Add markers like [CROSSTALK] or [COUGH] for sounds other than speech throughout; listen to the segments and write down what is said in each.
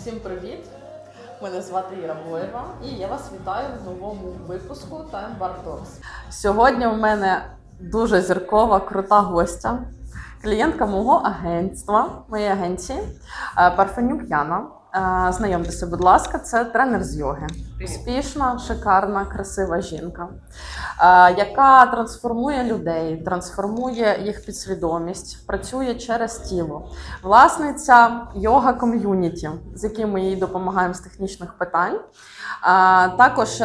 Всім привіт! Мене звати Іра Боєва і я вас вітаю в новому випуску Time Bar Talks. Сьогодні в мене дуже зіркова, крута гостя, клієнтка мого агентства, моєї агенції е, Парфенюк Яна. Е, Знайомтеся, будь ласка, це тренер з йоги. Успішна, шикарна, красива жінка, е, яка трансформує людей, трансформує їх підсвідомість, працює через тіло. Власниця йога ком'юніті, з яким ми їй допомагаємо з технічних питань. Е, Також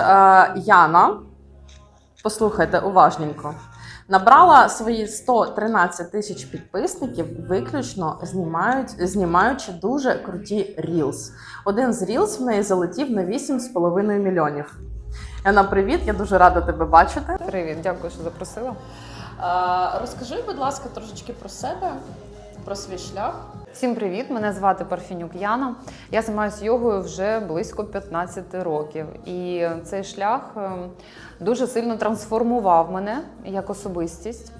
Яна, послухайте уважненько. Набрала свої 113 тисяч підписників, виключно знімають, знімаючи дуже круті рілс. Один з рілс в неї залетів на 8,5 мільйонів. Яна, привіт! Я дуже рада тебе бачити. Привіт, дякую, що запросила. Е, Розкажи, будь ласка, трошечки про себе, про свій шлях. Всім привіт! Мене звати Парфінюк Яна. Я займаюся йогою вже близько 15 років. І цей шлях ем, дуже сильно трансформував мене як особистість.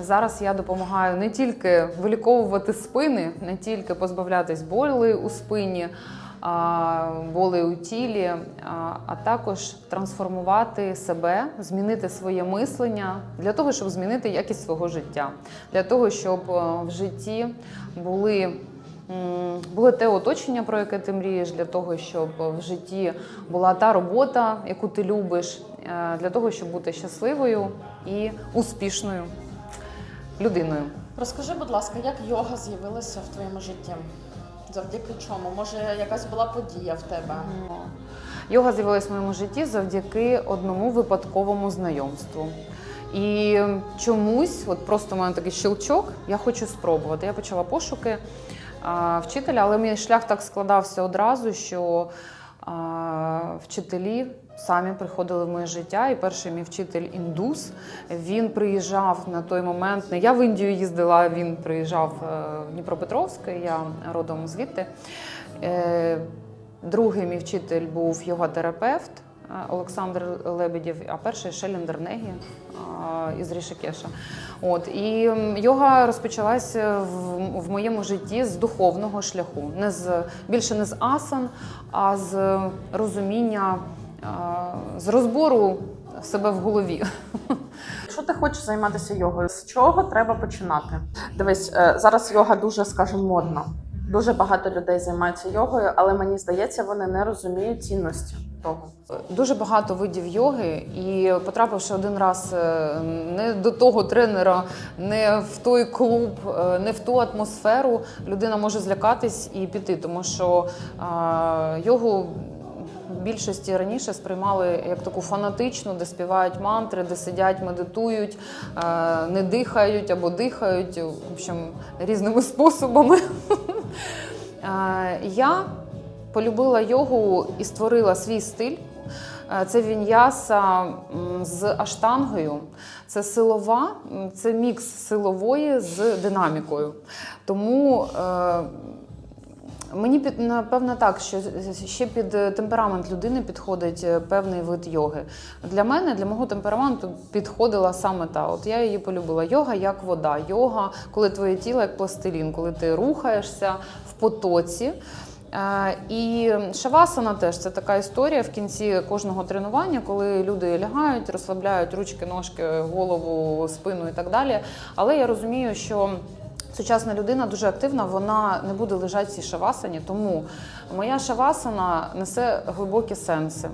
Зараз я допомагаю не тільки виліковувати спини, не тільки позбавлятись болі у спині, а, у тілі, а, а також трансформувати себе, змінити своє мислення для того, щоб змінити якість свого життя, для того, щоб е, в житті були. Було те оточення, про яке ти мрієш, для того, щоб в житті була та робота, яку ти любиш, е, для того, щоб бути щасливою і успішною людиною. Розкажи, будь ласка, як йога з'явилася в твоєму житті? Завдяки чому? Може, якась була подія в тебе? Йога з'явилась в моєму житті завдяки одному випадковому знайомству. І чомусь, от просто у мене такий щелчок, я хочу спробувати. Я почала пошуки а, вчителя, але мій шлях так складався одразу, що вчителі самі приходили в моє життя. І перший мій вчитель індус. Він приїжджав на той момент. Не я в Індію їздила, він приїжджав е, в Дніпропетровськ, я родом звідти. Е, Другий мій вчитель був йога-терапевт е, Олександр Лебедєв, а перший Шеліндер Негі із Рішикеша. От і йога розпочалася в, в моєму житті з духовного шляху, не з більше не з асан, а з розуміння, з розбору себе в голові. Якщо ти хочеш займатися йогою, з чого треба починати? Дивись, е, зараз йога дуже, скажімо, модна. Дуже багато людей займаються йогою, але мені здається, вони не розуміють цінності того. Дуже багато видів йоги, і потрапивши один раз е, не до того тренера, не в той клуб, е, не в ту атмосферу, людина може злякатись і піти, тому що е, йогу. Більшості раніше сприймали як таку фанатичну, де співають мантри, де сидять, медитують, не дихають або дихають, в общем, різними способами. [LAUGHS] Я полюбила йогу і створила свій стиль. Е, Це віньяса м, з аштангою. Це силова, це мікс силової з динамікою. Тому е, мені під напевно так, що ще під темперамент людини підходить е, певний вид йоги. Для мене, для мого темпераменту, підходила саме та. От я її полюбила. Йога як вода. Йога, коли твоє тіло як пластилін, коли ти рухаєшся в потоці. І шавасана теж це така історія в кінці кожного тренування, коли люди лягають, розслабляють ручки, ножки, голову, спину і так далі. Але я розумію, що сучасна людина дуже активна, вона не буде лежати в цій шавасані. Тому моя шавасана несе глибокі сенси.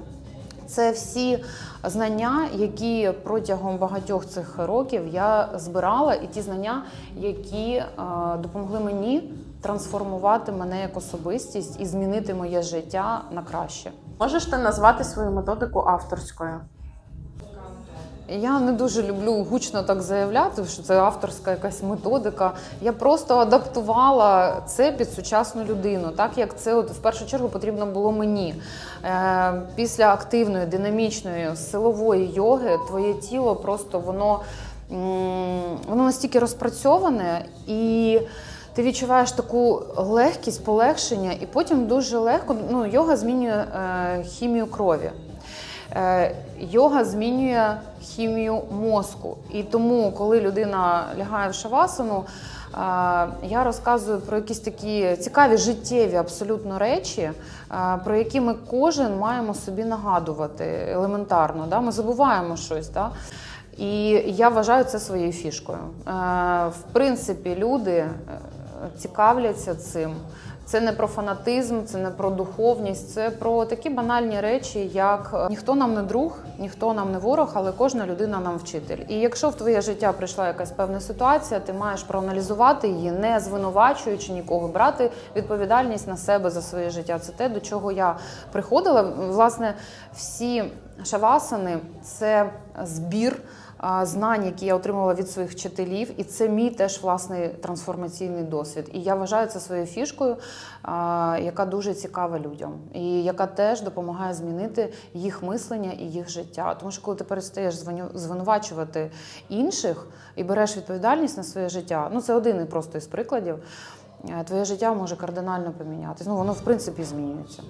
Це всі знання, які протягом багатьох цих років я збирала, і ті знання, які допомогли мені трансформувати мене як особистість і змінити моє життя на краще. Можеш ти назвати свою методику авторською? Я не дуже люблю гучно так заявляти, що це авторська якась методика. Я просто адаптувала це під сучасну людину, так як це от в першу чергу потрібно було мені. Е, після активної, динамічної, силової йоги твоє тіло просто воно, воно настільки розпрацьоване і. Ти відчуваєш таку легкість, полегшення, і потім дуже легко ну, йога змінює е, хімію крові. Е, Йога змінює хімію мозку. І тому, коли людина лягає в шавасану, Я розказую про якісь такі цікаві життєві абсолютно речі, а, про які ми кожен маємо собі нагадувати елементарно. Да? Ми забуваємо щось. Да? І я вважаю це своєю фішкою. Е, В принципі, люди е, цікавляться цим. Це не про фанатизм, це не про духовність, це про такі банальні речі, як е, ніхто нам не друг, ніхто нам не ворог, але кожна людина нам вчитель. І якщо в твоє життя прийшла якась певна ситуація, ти маєш проаналізувати її, не звинувачуючи нікого, брати відповідальність на себе за своє життя. Це те, до чого я приходила. Власне, всі шавасани це збір знань, які я отримала від своїх вчителів, і це мій теж власний трансформаційний досвід. І я вважаю це своєю фішкою, яка дуже цікава людям, і яка теж допомагає змінити їх мислення і їх життя. Тому що коли ти перестаєш звинувачувати інших і береш відповідальність на своє життя, ну це один і просто із прикладів. е, Твоє життя може кардинально помінятися. Ну воно в принципі змінюється.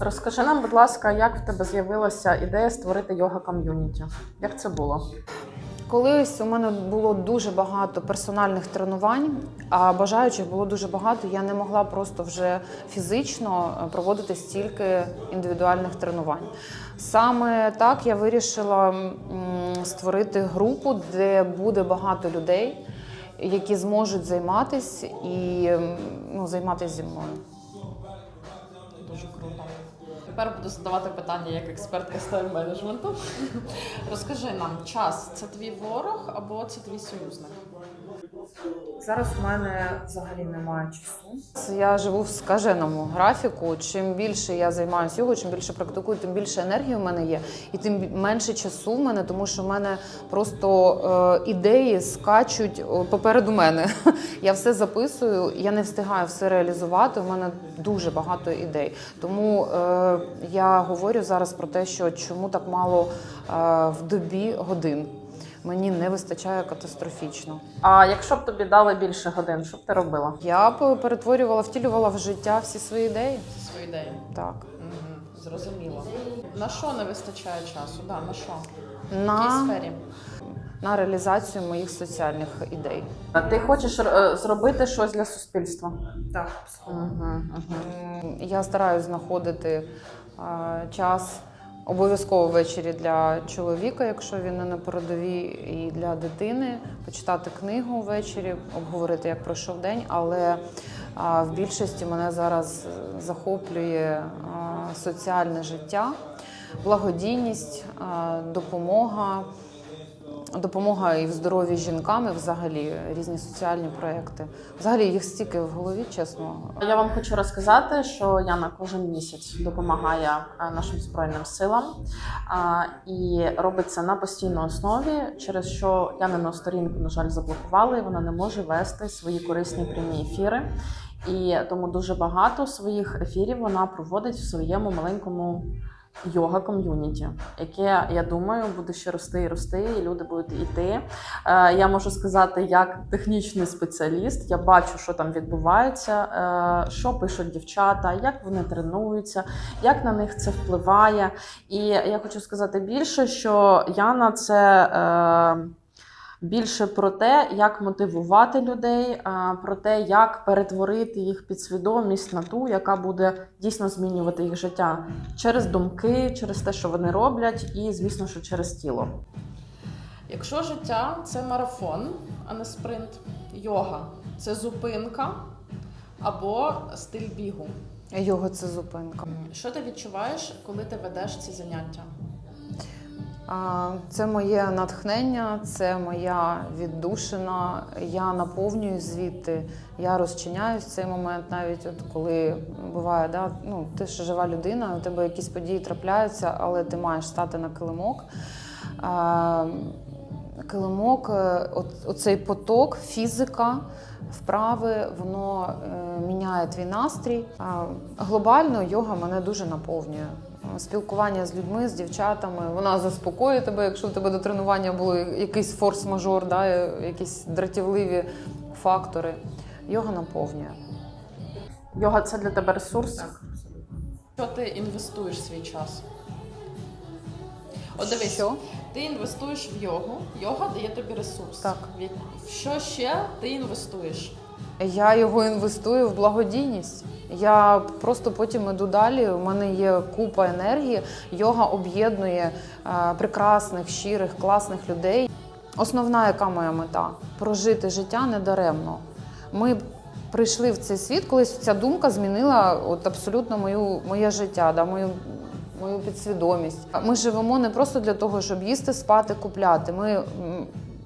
Розкажи нам, будь ласка, як в тебе з'явилася ідея створити йога ком'юніті? Як це було? Колись у мене було дуже багато персональних тренувань, а бажаючих було дуже багато. Я не могла просто вже фізично е, проводити стільки індивідуальних тренувань. Саме так я вирішила створити групу, де буде багато людей, які зможуть займатися і ну, займатися зі мною. Тепер буду задавати питання як експертка з тайм-менеджменту. Розкажи нам, час це твій ворог або це твій союзник? Зараз в мене взагалі немає часу. Я живу в скаженому графіку. Чим більше я займаюся його, чим більше практикую, тим більше енергії в мене є, і тим менше часу в мене, тому що в мене просто е, ідеї скачуть о, попереду мене. [LAUGHS] Я все записую, я не встигаю все реалізувати. У мене дуже багато ідей. Тому е, я говорю зараз про те, що чому так мало е, в добі годин. Мені не вистачає катастрофічно. А якщо б тобі дали більше годин, що б ти робила? Я б перетворювала, втілювала в життя всі свої ідеї. Свої ідеї. Так. Угу, зрозуміло. На що не вистачає часу? Да, на що? В якій На, сфері? на реалізацію моїх соціальних ідей. А Ти хочеш е, зробити щось для суспільства? Так. Угу, угу. Я стараюсь знаходити а, час обов'язково ввечері для чоловіка, якщо він не на передовій, і для дитини почитати книгу ввечері, обговорити, як пройшов день. Але в більшості мене зараз е, захоплює соціальне життя, благодійність, допомога. Допомога і в здоров'ї жінкам, і взагалі різні соціальні проекти. Взагалі їх стільки в голові, чесно. Я вам хочу розказати, що Яна кожен місяць допомагає е, нашим збройним силам і робить це на постійній основі, через що Янину сторінку, на жаль, заблокували. і Вона не може вести свої корисні прямі ефіри. І тому дуже багато своїх ефірів вона проводить в своєму маленькому йога ком'юніті, яке я думаю буде ще рости і рости, і люди будуть йти. Е, Я можу сказати, як технічний спеціаліст, я бачу, що там відбувається, е, що пишуть дівчата, як вони тренуються, як на них це впливає. І я хочу сказати більше, що Яна це. Більше про те, як мотивувати людей, про те, як перетворити їх підсвідомість на ту, яка буде дійсно змінювати їх життя через думки, через те, що вони роблять, і звісно, що через тіло. Якщо життя це марафон, а не спринт, йога це зупинка або стиль бігу. Його це зупинка. Що ти відчуваєш, коли ти ведеш ці заняття? Це моє натхнення, це моя віддушина. Я наповнюю звідти, я розчиняюсь в цей момент, навіть от коли буває, да, ну, ти ж жива людина, у тебе якісь події трапляються, але ти маєш стати на килимок. Килимок, е, оцей поток, фізика, вправи, воно е, міняє твій настрій. Глобально йога мене дуже наповнює. Спілкування з людьми, з дівчатами, вона заспокоює тебе, якщо в тебе до тренування було якийсь форс-мажор, да, е, якісь дратівливі фактори. Йога наповнює. Йога це для тебе ресурс? Що ти інвестуєш в свій час? От дивись, Що? ти інвестуєш в йогу, йога дає тобі ресурс. Так. В що ще ти інвестуєш? Я його інвестую в благодійність. Я просто потім іду далі. У мене є купа енергії. Йога об'єднує е, прекрасних, щирих, класних людей. Основна, яка моя мета прожити життя недаремно. Ми прийшли в цей світ, колись ця думка змінила от абсолютно мою, моє життя, да, мою, мою підсвідомість. Ми живемо не просто для того, щоб їсти, спати, купляти. Ми,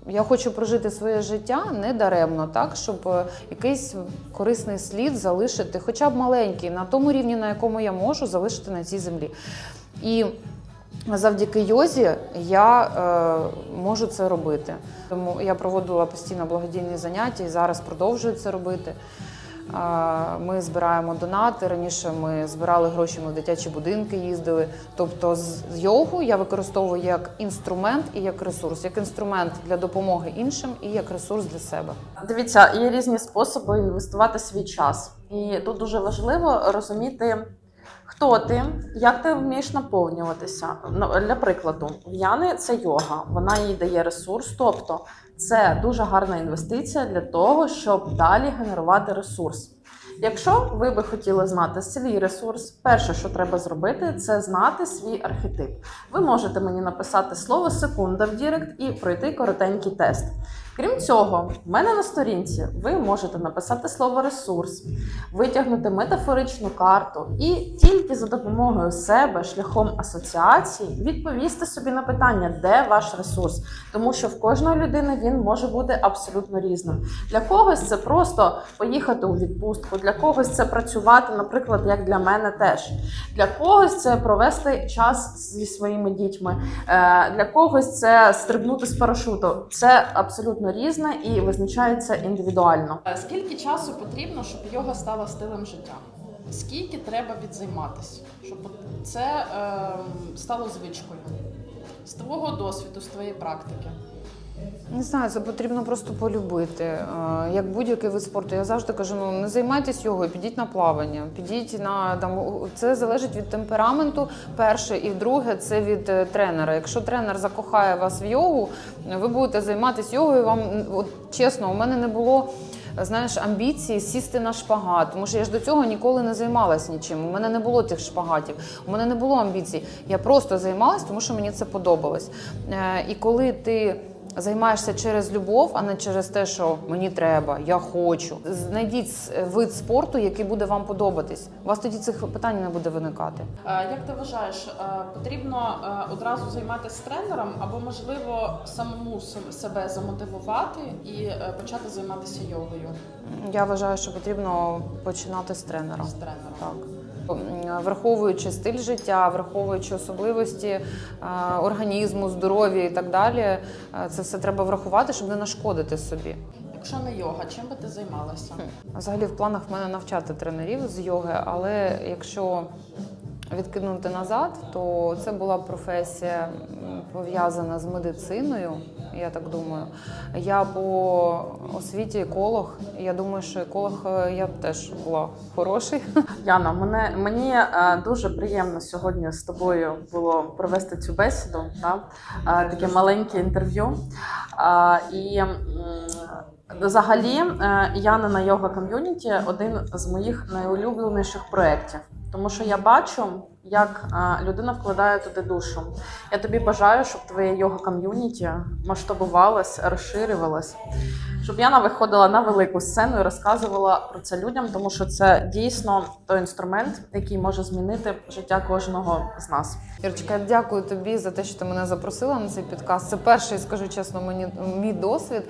я хочу прожити своє життя не даремно, так, щоб е, якийсь корисний слід залишити, хоча б маленький, на тому рівні, на якому я можу залишити на цій землі. І Завдяки йозі я е, можу це робити. Тому я проводила постійно благодійні заняття і зараз продовжую це робити. Ми збираємо донати. Раніше ми збирали гроші, ми в дитячі будинки їздили. Тобто, з йогу я використовую як інструмент і як ресурс, як інструмент для допомоги іншим і як ресурс для себе. Дивіться, є різні способи інвестувати свій час. І тут дуже важливо розуміти, хто ти, як ти вмієш наповнюватися. Ну, Для прикладу, Яни це йога, вона їй дає ресурс. Тобто це дуже гарна інвестиція для того, щоб далі генерувати ресурс. Якщо ви би хотіли знати свій ресурс, перше, що треба зробити, це знати свій архетип. Ви можете мені написати слово секунда в Дірект і пройти коротенький тест. Крім цього, в мене на сторінці ви можете написати слово ресурс, витягнути метафоричну карту і тільки за допомогою себе, шляхом асоціації, відповісти собі на питання, де ваш ресурс. Тому що в кожної людини він може бути абсолютно різним. Для когось це просто поїхати у відпустку, для когось це працювати, наприклад, як для мене теж. Для когось це провести час зі своїми дітьми, Е, для когось це стрибнути з парашуту. Це абсолютно різне і визначається індивідуально. Е, Скільки часу потрібно, щоб йога стала стилем життя? Скільки треба відзайматися, щоб це е, стало звичкою? З твого досвіду, з твоєї практики. Не знаю, це потрібно просто полюбити. Е, Як будь-який вид спорту. Я завжди кажу: ну не займайтесь йогою, підіть на плавання, підіть на там. Це залежить від темпераменту. Перше, і друге, це від е, тренера. Якщо тренер закохає вас в йогу, ви будете займатися йогою. Вам от чесно, у мене не було. Знаєш, амбіції сісти на шпагат, тому що я ж до цього ніколи не займалась нічим. У мене не було тих шпагатів, у мене не було амбіцій. Я просто займалась, тому що мені це подобалось. Е, І коли ти займаєшся через любов, а не через те, що мені треба, я хочу. Знайдіть вид спорту, який буде вам подобатись. У вас тоді цих питань не буде виникати. Е, Як ти вважаєш, е, потрібно е, одразу займатися тренером, або можливо самому себе замотивувати і почати займатися йогою Я вважаю, що потрібно починати з тренера. з тренером? Так. Враховуючи стиль життя, враховуючи особливості е, організму, здоров'я і так далі, е, це все треба врахувати, щоб не нашкодити собі. Якщо не йога, чим би ти займалася? Взагалі в планах в мене навчати тренерів з йоги, але якщо відкинути назад, то це була професія пов'язана з медициною. Я так думаю. Я по освіті еколог. Я думаю, що еколог е, я б теж була хороший. [LAUGHS] Яна, мене мені е, дуже приємно сьогодні з тобою було провести цю бесіду, да? е, таке маленьке інтерв'ю. І взагалі Яна на йога ком'юніті один з моїх найулюбленіших проєктів. Тому що я бачу, як е, людина вкладає туди душу. Я тобі бажаю, щоб твоє йога ком'юніті масштабувалось, розширювалось, щоб Яна виходила на велику сцену і розказувала про це людям, тому що це дійсно той інструмент, який може змінити життя кожного з нас. Ірочка, дякую тобі за те, що ти мене запросила на цей підкаст. Це перший, скажу чесно, мені мій досвід.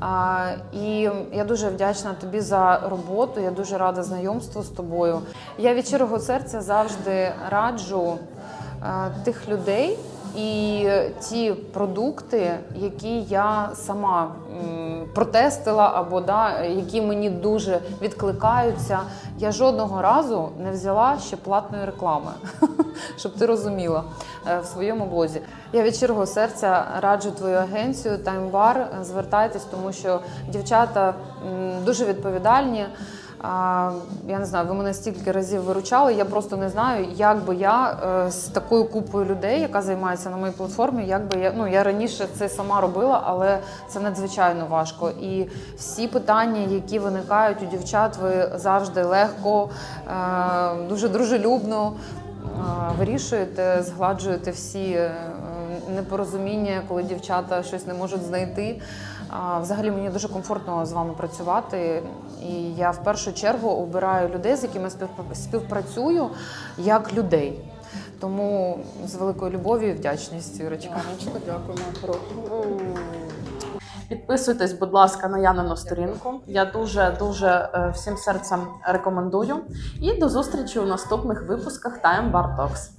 А, і я дуже вдячна тобі за роботу. Я дуже рада знайомству з тобою. Я від щирого серця завжди раджу тих людей. І ті продукти, які я сама протестила, або да, які мені дуже відкликаються, я жодного разу не взяла ще платної реклами, [LAUGHS] щоб ти розуміла е, в своєму блозі. Я від щирого серця раджу твою агенцію Таймбар. Звертайтесь, тому що дівчата дуже відповідальні. Я не знаю, ви мене стільки разів виручали. Я просто не знаю, як би я е, з такою купою людей, яка займається на моїй платформі, як би я ну я раніше це сама робила, але це надзвичайно важко. І всі питання, які виникають у дівчат, ви завжди легко, е, дуже дружелюбно е, вирішуєте, згладжуєте всі непорозуміння, коли дівчата щось не можуть знайти. Взагалі мені дуже комфортно з вами працювати, і я в першу чергу обираю людей, з якими співпра- співпрацюю як людей. Тому з великою любов'ю і вдячністю, Ірочка. Яночко, дякуємо. Підписуйтесь, будь ласка, на Янину сторінку. Я дуже дуже е, всім серцем рекомендую. І до зустрічі у наступних випусках Time Bar Talks.